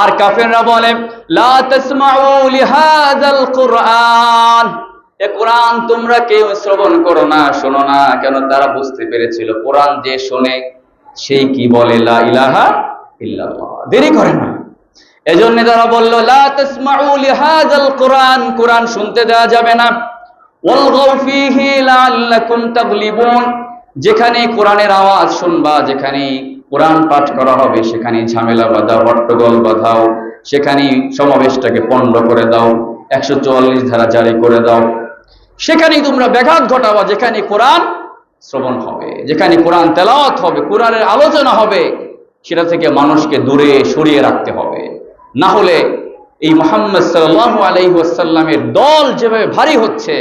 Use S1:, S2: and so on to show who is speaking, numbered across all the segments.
S1: আর কাফেররা বলে কুরআন। এ কোরআন তোমরা কেউ শ্রবণ করো না, শোনো না, কেন তারা বুঝতে পেরেছিল। কোরআন যে শোনে সেই কি বলে? লা ইলাহা ইল্লাল্লাহ। দেরি করে না। এজন্য তারা বলল, লা তাসমাউ লিহাযাল কুরআন। কোরআন শুনতে দেওয়া যাবে না। ওয়ালগাউ ফীহি লাআল্লাকুম তাগলিবুন। যেখানে কোরআনের আওয়াজ শুনবা, যেখানে কোরআন পাঠ করা হবে সেখানে ঝামেলা বাঁধাও হট্টগোল বাঁধাও সেখানে সমাবেশটাকে পণ্ড করে দাও, একশো চুয়াল্লিশ ধারা জারি করে দাও। সেখানেই তোমরা ব্যাঘাত ঘটাবা, যেখানে কোরআন শ্রবণ হবে, যেখানে কোরআন তেলাওয়াত হবে, কোরআনের আলোচনা হবে, সেটা থেকে মানুষকে দূরে সরিয়ে রাখতে হবে। না হলে এই মোহাম্মদ সাল্লাহ আলহিহাসাল্লামের দল যেভাবে ভারী হচ্ছে,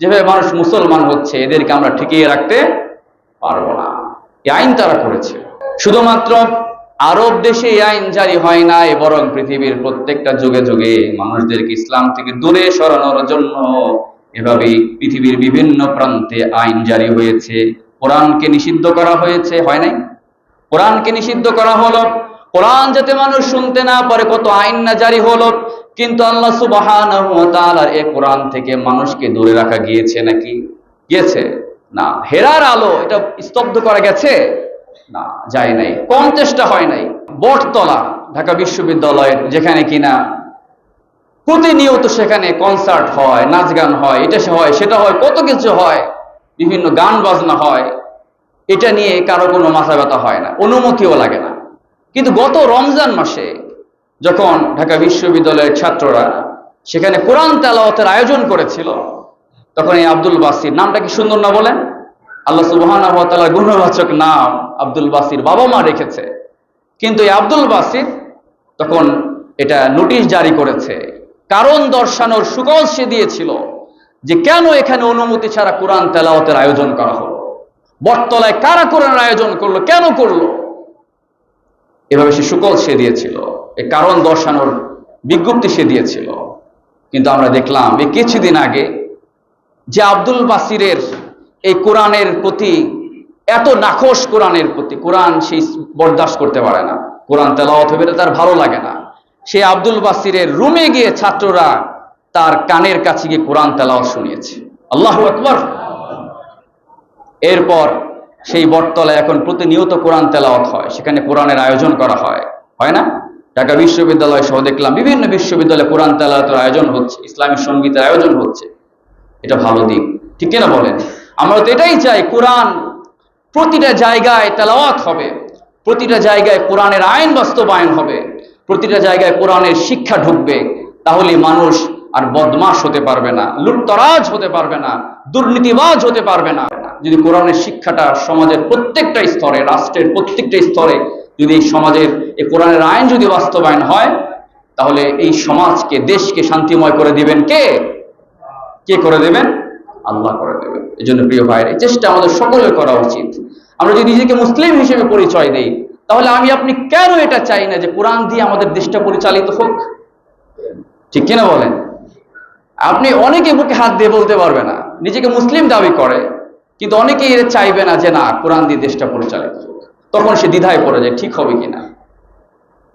S1: যেভাবে মানুষ মুসলমান হচ্ছে, এদেরকে আমরা ঠেকিয়ে রাখতে পারব না। এই আইন তারা করেছে। শুধুমাত্র আরব দেশে এই আইন জারি হয় নাই, বরং পৃথিবীর প্রত্যেকটা যুগে যুগে মানুষদেরকে ইসলাম থেকে দূরে সরানোর জন্য এভাবে পৃথিবীর বিভিন্ন প্রান্তে আইন জারি হয়েছে। কোরআনকে নিষিদ্ধ করা হয়েছে, হয় নাই? কোরআনকে নিষিদ্ধ করা হলো। কোরআন যাতে মানুষ শুনতে না পারে, কত আইন না জারি হলো। কিন্তু আল্লাহ তাআলার এই কোরআন থেকে মানুষকে দূরে রাখা গিয়েছে নাকি? গিয়েছে। না, হেরার আলো এটা স্তব্ধ করা গেছে। না, যায় নাই, কম চেষ্টা হয় নাই। বটতলা, ঢাকা বিশ্ববিদ্যালয়ের যেখানে কিনা প্রতিনিয়ত সেখানে কনসার্ট হয়, নাচ গান হয়, এটা সে হয়, সেটা হয়, কত কিছু হয়, বিভিন্ন গান বাজনা হয়, এটা নিয়ে কারও কোনো মাথা ব্যথা হয় না, অনুমতিও লাগে না। কিন্তু গত রমজান মাসে যখন ঢাকা বিশ্ববিদ্যালয়ের ছাত্ররা সেখানে কোরআন তেলাওয়াতের আয়োজন করেছিল, তখন এই আব্দুল বাসির নামটা কি সুন্দর না বলেন? আল্লাহ তাআলার গুণবাচক নাম। আব্দুল বাসির বাবা মা রেখেছে। কিন্তু এই আব্দুল বাসির তখন এটা নোটিশ জারি করেছে। কারণ দর্শানোর সুকজ সে দিয়েছিল যে কেন এখানে অনুমতি ছাড়া কোরআন তেলাওয়াতের আয়োজন করা হলো? বটতলায় কারা কোরআনের আয়োজন করল? কেন করল? এভাবে সে সুকল সে দিয়েছিল। এই কারণ দর্শানোর বিজ্ঞপ্তি সে দিয়েছিল। কিন্তু আমরা দেখলাম এই কিছুদিন আগে যে আব্দুল বাসিরের এই কোরআনের প্রতি এত নাখোশ কোরআনের প্রতি। কোরআন সেই বরদাস্ত করতে পারে না। কোরআন তেলাওয়াত হবে তার ভালো লাগে না। সে আব্দুল বাসিরের রুমে গিয়ে ছাত্ররা তার কানের কাছে গিয়ে কোরআন তেলাওয়াত শুনিয়েছে। আল্লাহ আকবর। এরপর সেই বটতলায় এখন প্রতিনিয়ত কোরআন তেলাওয়াত হয়। সেখানে কোরআনের আয়োজন করা হয়। হয় না? ঢাকা বিশ্ববিদ্যালয় সহ দেখলাম বিভিন্ন বিশ্ববিদ্যালয়ে কোরআন তেলাওয়াতের আয়োজন হচ্ছে। ইসলামী সঙ্গীতের আয়োজন হচ্ছে। এটা ভালো দিক। ঠিক কিনা বলেন? আমরা তো এটাই চাই, কোরআন প্রতিটা জায়গায় তেলাওয়াত হবে, প্রতিটা জায়গায় কোরআনের আইন বাস্তবায়ন হবে, প্রতিটা জায়গায় কোরআনের শিক্ষা ঢুকবে, তাহলে মানুষ আর বদমাস হতে পারবে না, লুটতরাজ হতে পারবে না, দুর্নীতিবাজ হতে পারবে না। যদি কোরআনের শিক্ষাটা সমাজের প্রত্যেকটা স্তরে, রাষ্ট্রের প্রত্যেকটা স্তরে, যদি এই সমাজের, এই কোরআনের আইন যদি বাস্তবায়ন হয়, তাহলে এই সমাজকে, দেশকে শান্তিময় করে দিবেন কে? কে করে দেবেন? আল্লাহ করে দেবেন এই জন্য প্রিয় ভাইয়ের চেষ্টা আমাদের সকলের করা উচিত। আমরা যদি নিজেকে মুসলিম হিসেবে পরিচয় দেই, তাহলে আমি, আপনি কেন এটা চাই না যে কোরআন দিয়ে আমাদের দেশটা পরিচালিত হোক? ঠিক কিনা বলেন? আপনি অনেকে বুকে হাত দিয়ে বলতে পারবে না, নিজেকে মুসলিম দাবি করে, কিন্তু অনেকেই এটা চাইবে না যে না, কোরআন দিয়ে দেশটা পরিচালিত হোক। তখন সে দ্বিধায় পড়ে যায়, ঠিক হবে কিনা?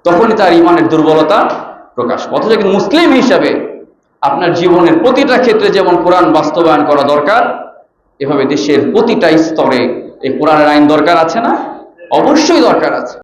S1: তখনই তার ইমানের দুর্বলতা প্রকাশ। অথচ মুসলিম হিসাবে আপনার জীবনের প্রতিটা ক্ষেত্রে যেমন কোরআন বাস্তবায়ন করা দরকার, এভাবে দেশের প্রতিটা স্তরে এই কোরআনের আইন দরকার আছে না? অবশ্যই দরকার আছে।